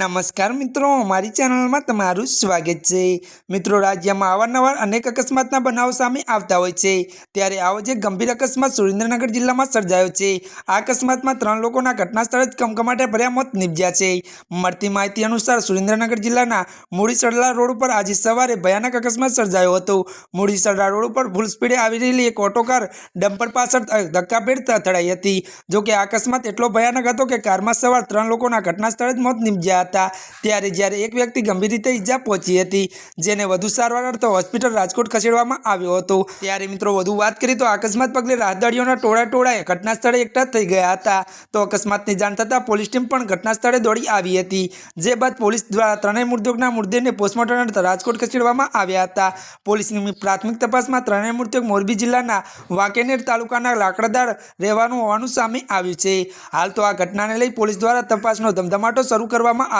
નમસ્કાર મિત્રો અમારી ચેનલમાં તમારું સ્વાગત છે. મિત્રો, રાજ્યમાં અવારનવાર અનેક અકસ્માતના બનાવો સામે આવતા હોય છે. ત્યારે આવો જે ગંભીર અકસ્માત સુરેન્દ્રનગર જિલ્લામાં સર્જાયો છે. આ અકસ્માતમાં ત્રણ લોકોના ઘટના સ્થળે જ કમકમાટે ભર્યા મોત નીપજ્યા છે. મળતી માહિતી અનુસાર સુરેન્દ્રનગર જિલ્લાના મૂડી સડલા રોડ ઉપર આજે સવારે ભયાનક અકસ્માત સર્જાયો હતો. મૂડી સડલા રોડ ઉપર ફૂલ સ્પીડે આવી રહેલી એક ઓટો કાર ડમ્પર પાછળ ધક્કાભેર થડાઈ હતી. જોકે આ અકસ્માત એટલો ભયાનક હતો કે કારમાં સવાર ત્રણ લોકોના ઘટના સ્થળે જ મોત નિપજ્યા ત્યારે જ્યારે એક વ્યક્તિ ગંભીર રીતે ઈજા પહોંચી હતી, જેને વધુ સારવાર અર્થે હોસ્પિટલ રાજકોટ ખસેડવામાં આવ્યો હતો. ત્યારે મિત્રો વધુ વાત કરીએ તો અકસ્માત પગલે રાહદારીઓના ટોળા ટોળાએ ઘટના સ્થળે એકઠા થઈ ગયા હતા. તો અકસ્માતની જાણ થતાં પોલીસ ટીમ પણ ઘટના સ્થળે દોડી આવી હતી, જે બાદ પોલીસ દ્વારા ત્રણેય મૃતકોના મૃતદેહને પોસ્ટમોર્ટમ અર્થે રાજકોટ ખસેડવામાં આવ્યા હતા. પોલીસની પ્રાથમિક તપાસમાં ત્રણેય મૃતક મોરબી જિલ્લાના વાંકેનેર તાલુકાના લાકડાદાર રહેવાનું હોવાનું સામે આવ્યું છે. હાલ તો આ ઘટનાને લઈ પોલીસ દ્વારા તપાસનો ધમધમાટો શરૂ કરવામાં આવ્યો